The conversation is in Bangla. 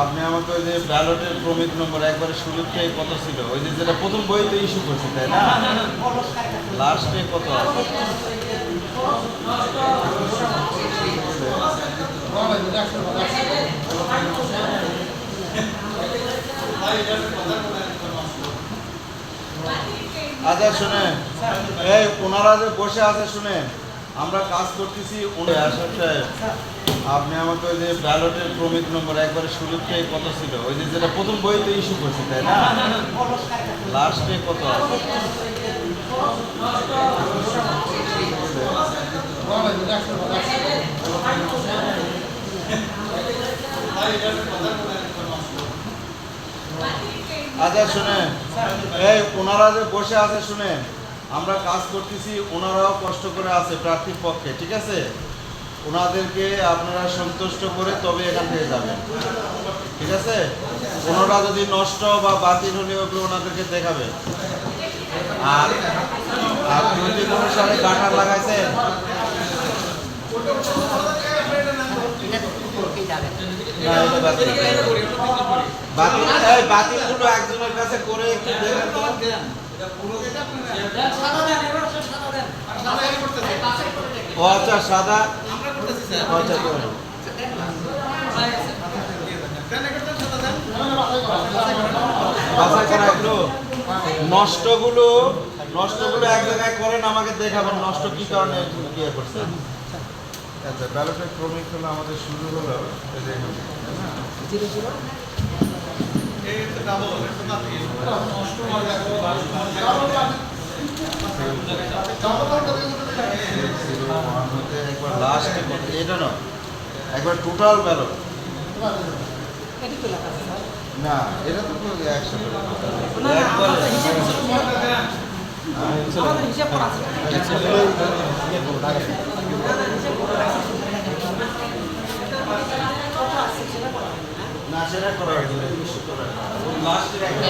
আপনি আমাকে ওই যে ব্যালটের ক্রমিক নম্বর একবারে শুরুর কত ছিল? ওই যে যেটা প্রথম বইতে ইস্যু করছে, তাই না? লাস্টে কত? আচ্ছা শুনে এই, ওনারা যে বসে আছে শুনে আমরা কাজ করতেছি, উনি আশরাফ সাহেব। আপনি আমাকে ওই যে ব্যালটের প্রমিত নম্বর একবারে থেকে কত ছিল? ওই যে যেটা প্রথম বইতে ইস্যু করছে, তাই না? লাস্টে কত? আচ্ছা শুনে এই, ওনারা যে বসে আছে শুনে আমরা কাজ করতেছি, ওনারাও কষ্ট করে আছে প্রার্থীর পক্ষে, ঠিক আছে? ওনাদেরকে আপনারা সন্তুষ্ট করে তবে এখান থেকে যাবেন। ঠিক আছে? কোনোটা যদি নষ্ট বা বাতিল হলে ওগুলো ওনাদেরকে দেখাবে আর আর যদি কোনো সালে কাঁঠাল লাগাইছেন। একজনের কাছে করে একটু আচ্ছা সাদা নষ্টগুলো নষ্টগুলো এক জায়গায় করেন আমাকে দেখাবেন নষ্ট কি কারণে ইয়ে করছে আচ্ছা ব্যালটের ক্রমিক হলো আমাদের শুরু হলো এই যে এখান থেকে, তাই না? Zero one হতে একবার লাস্টে কত এটা একবার টোটাল ব্যালট না এটা তো একবারে না সেটা করা লাস্টের একটা